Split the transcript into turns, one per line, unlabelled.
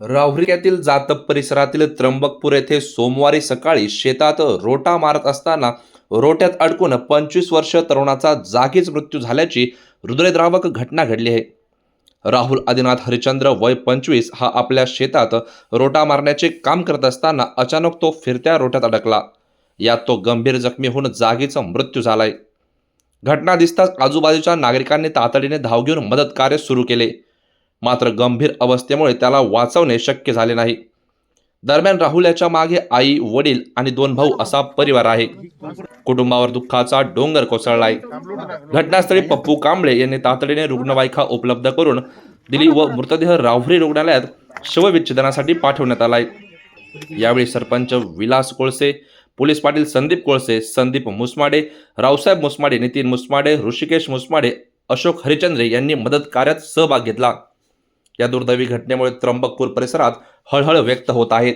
राहुरीयातील जातप परिसरातील त्र्यंबकपूर येथे सोमवारी सकाळी शेतात रोटा मारत असताना रोट्यात अडकून पंचवीस वर्ष तरुणाचा जागीच मृत्यू झाल्याची हृदयद्रावक घटना घडली आहे. राहुल आदिनाथ हरिचंद्र वय पंचवीस हा आपल्या शेतात रोटा मारण्याचे काम करत असताना अचानक तो फिरत्या रोट्यात अडकला. यात तो गंभीर जखमी होऊन जागीचा मृत्यू झालाय. घटना दिसताच आजूबाजूच्या नागरिकांनी तातडीने धाव घेऊन मदत कार्य सुरू केले. मात्र गंभीर अवस्थेमुळे त्याला वाचवणे शक्य झाले नाही. दरम्यान राहुल याच्या मागे आई वडील आणि दोन भाऊ असा परिवार आहे. कुटुंबावर दुःखाचा डोंगर कोसळलाय. घटनास्थळी पप्पू कांबळे यांनी तातडीने रुग्णवाहिका उपलब्ध करून दिली व मृतदेह राहुरी रुग्णालयात शवविच्छेदनासाठी पाठवण्यात आलाय. यावेळी सरपंच विलास कोळसे पोलीस पाटील संदीप कोळसे संदीप मुसमाडे रावसाहेब मुसमाडे नितीन मुसमाडे ऋषिकेश मुसमाडे अशोक हरिचंद्रे यांनी मदत कार्यात सहभाग घेतला. या दुर्दैवी घटनेमुळे त्र्यंबकपूर परिसरात हळहळ व्यक्त होत आहेत